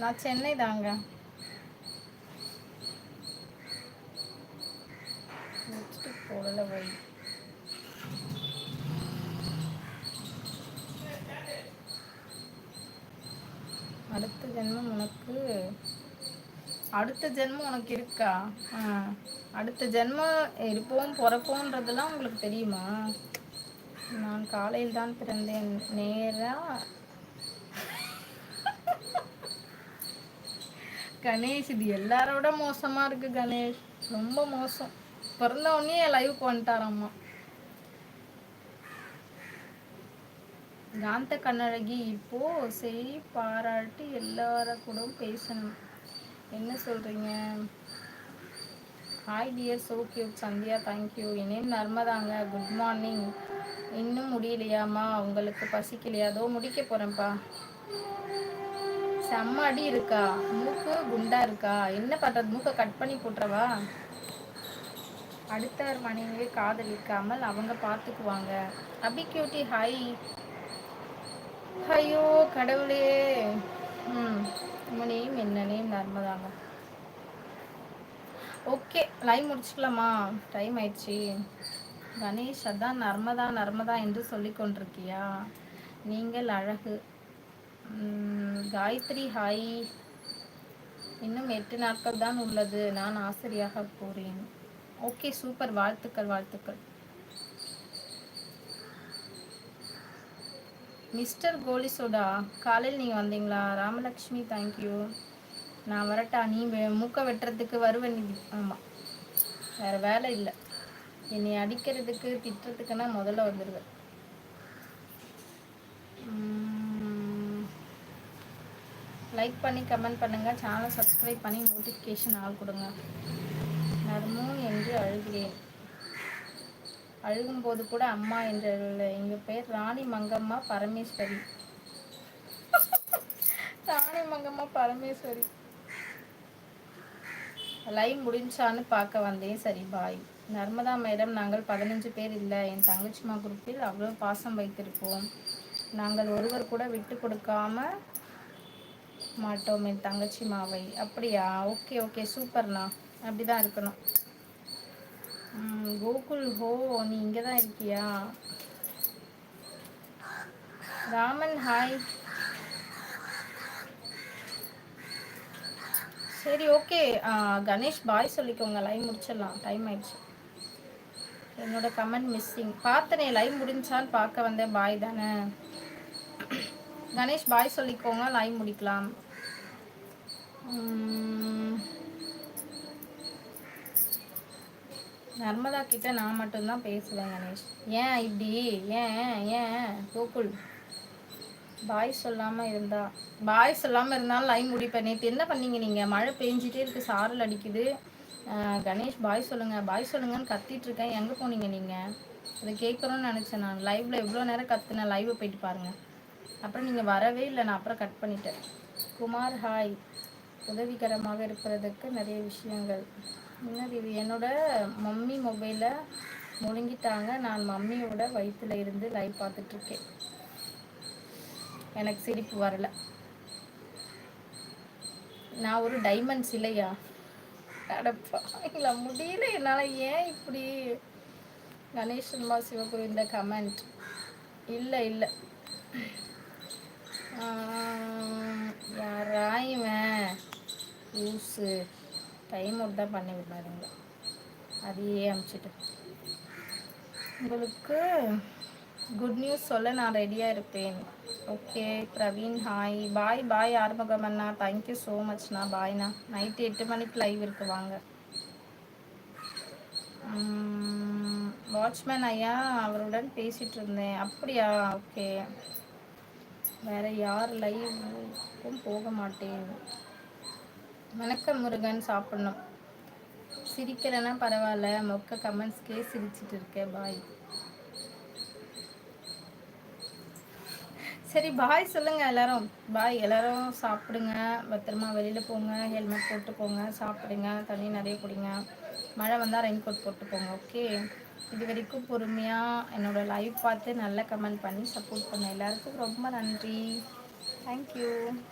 நான் சென்னை தாங்க. போடல வை அடுத்த ஜென்மம் உனக்கு அடுத்த ஜென்மம் உனக்கு இருக்கா? அடுத்த ஜென்மம் இருப்போம் பிறப்போன்றதெல்லாம் உங்களுக்கு தெரியுமா? நான் காலையில் தான் பிறந்தேன். நேராக கணேஷ் இது எல்லாரோட மோசமாக இருக்கு கணேஷ். ரொம்ப மோசம். பிறந்த உடனே லைவுக்கு வந்துட்டாராம்மா காந்த கண்ணழகி இப்போ சரி பாராட்டி எல்லார கூட பேசணும். என்ன சொல்றீங்க? Hi dear so cute Sandhya thank you N name நர்மதாங்க. குட் மார்னிங் இன்னும் முடியலையாம்மா. உங்களுக்கு பசிக்கலையா? அதோ முடிக்க போறேன்ப்பா. செம்ம அடி இருக்கா? மூக்கு குண்டா இருக்கா? என்ன பண்றது? மூக்கை கட் பண்ணி போட்டுறவா? அடுத்தவர் மனைவியை காதலிக்காமல் அவங்க பார்த்துக்குவாங்க. அபி கியூட்டி ஹாய் ஐயோ கடவுளே. ம் உங்கள் நேம் என்ன நேம் நர்மதாங்க. ஓகே லைவ் முடிச்சுக்கலாமா டைம் ஆயிடுச்சு. கணேஷ் அதான் நர்மதா நர்மதா என்று சொல்லி கொண்டிருக்கியா நீங்கள் அழகு. காயத்ரி ஹாய். இன்னும் எட்டு நாட்கள் தான் உள்ளது. நான் ஆசிரியாக போறேன். Okay super. வாழ்த்துக்கள் வாழ்த்துக்கள். மிஸ்டர் கோலி சோடா காலையில் நீங்கள் வந்தீங்களா? ராமலக்ஷ்மி தேங்க்யூ நான் வரட்டா? நீ வெ- மூக்க வெட்டுறதுக்கு வருவேன் நிதி. ஆமாம் வேறு வேலை இல்லை. என்னை அடிக்கிறதுக்கு திட்டுறதுக்குன்னா முதல்ல வந்துடுவேன் லைக் பண்ணி கமெண்ட் பண்ணுங்கள் சேனல் சப்ஸ்கிரைப் பண்ணி நோட்டிஃபிகேஷன் ஆள் கொடுங்க. நர்மோ என்று அழுகிறேன். அழுகும்போது கூட அம்மா என்று அழுகல எங்கள் பேர் ராணி மங்கம்மா பரமேஸ்வரி. ராணி மங்கம்மா பரமேஸ்வரி. லைவ் முடிஞ்சான்னு பார்க்க வந்தேன். சரி பாய் நர்மதா மேடம் நாங்கள் பதினஞ்சு பேர் இல்லை. என் தங்கச்சிமா குரூப்பில் அவ்வளோ பாசம் வைத்திருப்போம். நாங்கள் ஒருவர் கூட விட்டு கொடுக்காம மாட்டோம் என் தங்கச்சி மாவை. அப்படியா? Okay okay. சூப்பர்ண்ணா. அப்படிதான் இருக்கணும். கோகுல் ஹோ நீ இங்கே தான் இருக்கியா? ராமன் ஹாய். சரி ஓகே. கணேஷ் பாய் சொல்லிக்கோங்க. லைவ் முடிச்சிடலாம். டைம் ஆயிடுச்சு. என்னோட கமெண்ட் மிஸ்ஸிங் பார்த்தனே லைவ் முடிஞ்சான்னு பார்க்க வந்தேன். பாய் தானே. கணேஷ் பாய் சொல்லிக்கோங்க. லைவ் முடிக்கலாம். நர்மதா கிட்ட நான் மட்டும்தான் பேசுவேன் கணேஷ். ஏன் இப்படி? ஏன்? ஏன்? கோகுல் பாய் சொல்லாமல் இருந்தா. பாய் சொல்லாமல் இருந்தாலும் லைவ் முடிப்பேன். நேற்று என்ன பண்ணீங்க நீங்கள் மழை பெஞ்சிட்டே இருக்கு சாரல் அடிக்குது. கணேஷ் பாய் சொல்லுங்க. பாய் சொல்லுங்கன்னு கத்திட்டு இருக்கேன். எங்கே போனீங்க நீங்கள் அதை கேட்குறோன்னு நினச்சேன் நான். லைவ்ல எவ்வளோ நேரம் கத்துனேன்? லைவை போயிட்டு பாருங்க. அப்புறம் நீங்கள் வரவே இல்லை நான் அப்புறம் கட் பண்ணிட்டேன். குமார் ஹாய் உதவிகரமாக இருப்பதற்கு நிறைய விஷயங்கள். என்னது இது? என்னோட மம்மி மொபைலை முழுங்கிட்டாங்க. நான் மம்மியோட வயிற்றில் இருந்து லைவ் பார்த்துட்ருக்கேன். எனக்கு சிரிப்பு வரல. நான் ஒரு டைமண்ட் சிலையா? அடப்பாங்களா முடியல. என்னால் ஏன் இப்படி கணேஷன்மா சிவகுரு இந்த கமெண்ட் இல்லை இல்லை. யாரா இவன்? லூஸு டைம் அவுட் தான் பண்ணி விடாதுங்க அதையே அமுச்சிட்டு உங்களுக்கு குட் நியூஸ் சொல்ல நான் ரெடியாக இருப்பேன். Okay Praveen hi bye bye Arumugam அண்ணா. தேங்க்யூ ஸோ மச்ண்ணா பாய்ண்ணா நைட்டு எட்டு மணிக்கு லைவ் இருக்கு. வாங்க. வாட்ச்மேன் ஐயா அவருடன் பேசிகிட்டு இருந்தேன். அப்படியா? ஓகே வேற யார் லைவுக்கும் போக மாட்டேன். வணக்கம் முருகன் சாப்பிடணும். சிரிக்கிறேன்னா பரவாயில்ல. மொக்க கமெண்ட்ஸ்க்கே சிரிச்சிட்டு இருக்கேன். பாய் சரி பாய் சொல்லுங்க எல்லாரும். பாய் எல்லாரும் சாப்பிடுங்க. பத்திரமா வெளியில போங்க. ஹெல்மெட் போட்டு போங்க சாப்பிடுங்க. தண்ணி நிறைய குடிங்க. மழை வந்தால் ரெயின் கோட் போட்டு போங்க ஓகே இது வரைக்கும் பொறுமையாக என்னோடய லைவ் பார்த்து நல்ல கமெண்ட் பண்ணி சப்போர்ட் பண்ண எல்லாருக்கும் ரொம்ப நன்றி. தேங்க்யூ